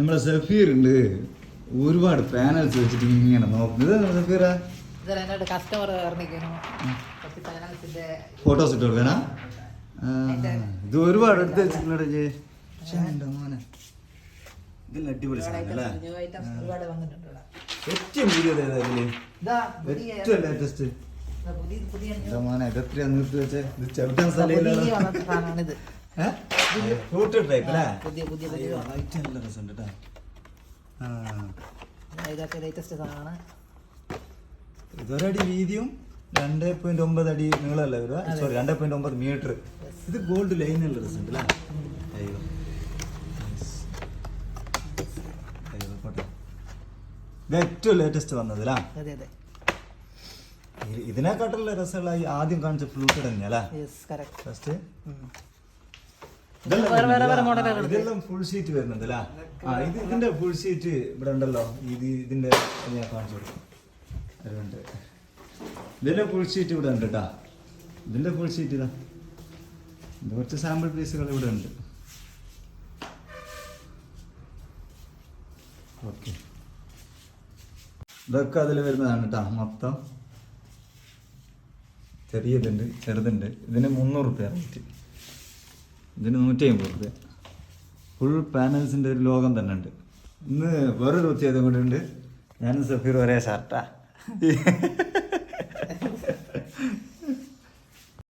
നമ്മളെ സഫീർ ഉണ്ട് ഒരുപാട് പാനൽസ് വെച്ചിട്ട് ഇങ്ങനെ നോക്കുന്നത്. സഫീറ. കസ്റ്റമർ ഫോട്ടോസ് ഇട്ട് കൊടുക്കാനാ ഇത് ഒരുപാട് എടുത്ത് വെച്ചിട്ടുണ്ട് മോനെ. ഇതെല്ലാം അടിപൊളി. ഏറ്റവും പുതിയത് ഏറ്റവും ലേറ്റസ്റ്റ് മോനെ ഇതെത്രയാ നിർത്തി വെച്ചേ? ഇത് ചവിട്ടാൻ സാധനമാണിത്. ഫ്രൂട്ട് ടൈപ്പ് അല്ലേ? പുതിയ പുതിയ പുതിയ. അയ്യോ, ഐറ്റം നല്ല രസമുണ്ട് കേട്ടോ ആ. ഇതൊക്കെ ലേറ്റസ്റ്റ് സാധനമാണ്. ഇതൊരടി വീതിയും രണ്ട് പോയിന്റ് ഒമ്പത് അടി നീളമല്ല വരിക? സോറി രണ്ട് പോയിന്റ് ഒമ്പത് മീറ്റർ ഇത് ഗോൾഡ് ലൈനുള്ള രസമുണ്ട് അല്ലേ അയ്യോ. Nice. അയ്യോ പോട്ടെ. ഇത് ഏറ്റവും ലേറ്റസ്റ്റ് വന്നത് അല്ലേ അതെ അതെ. ഇത് ഇതിനെക്കാട്ടുള്ള രസമുള്ള ആദ്യം കാണിച്ച ഫ്ലൂട്ട് തന്നെയല്ലേ ഫസ്റ്റ് ഇതെല്ലാം ഫുൾ ഷീറ്റ് വരുന്നുണ്ട് അല്ലേ? ആ ഇത് ഇതിന്റെ ഫുൾ ഷീറ്റ് ഇവിടെ ഉണ്ടല്ലോ. ഇത് ഇതിന്റെ ഞാൻ കാണിച്ചു കൊടുക്കും. അതുകൊണ്ട് ഇതിന്റെ ഫുൾ ഷീറ്റ് ഇവിടെ ഉണ്ട് കേട്ടാ ഇതിന്റെ ഫുൾ ഷീറ്റ് ഇതാ. ഇത് കുറച്ച് സാമ്പിൾ പീസുകൾ ഇവിടെ ഉണ്ട്. ഓക്കെ ഇതൊക്കെ അതിൽ വരുന്നതാണ് കേട്ടോ മൊത്തം. ചെറിയതുണ്ട് ചെറുതുണ്ട്. ഇതിന് മുന്നൂറ് റുപ്യ റേറ്റ് ഇതിന് നൂറ്റി അമ്പത് റുപ്യ. ഫുൾ പാനൽസിന്റെ ഒരു ലോകം തന്നെ ഉണ്ട്. ഇന്ന് വേറൊരു പ്രത്യേകത കൂടെ ഉണ്ട്. ഞാനും സഫീർ ഒരേ ഷർട്ടാ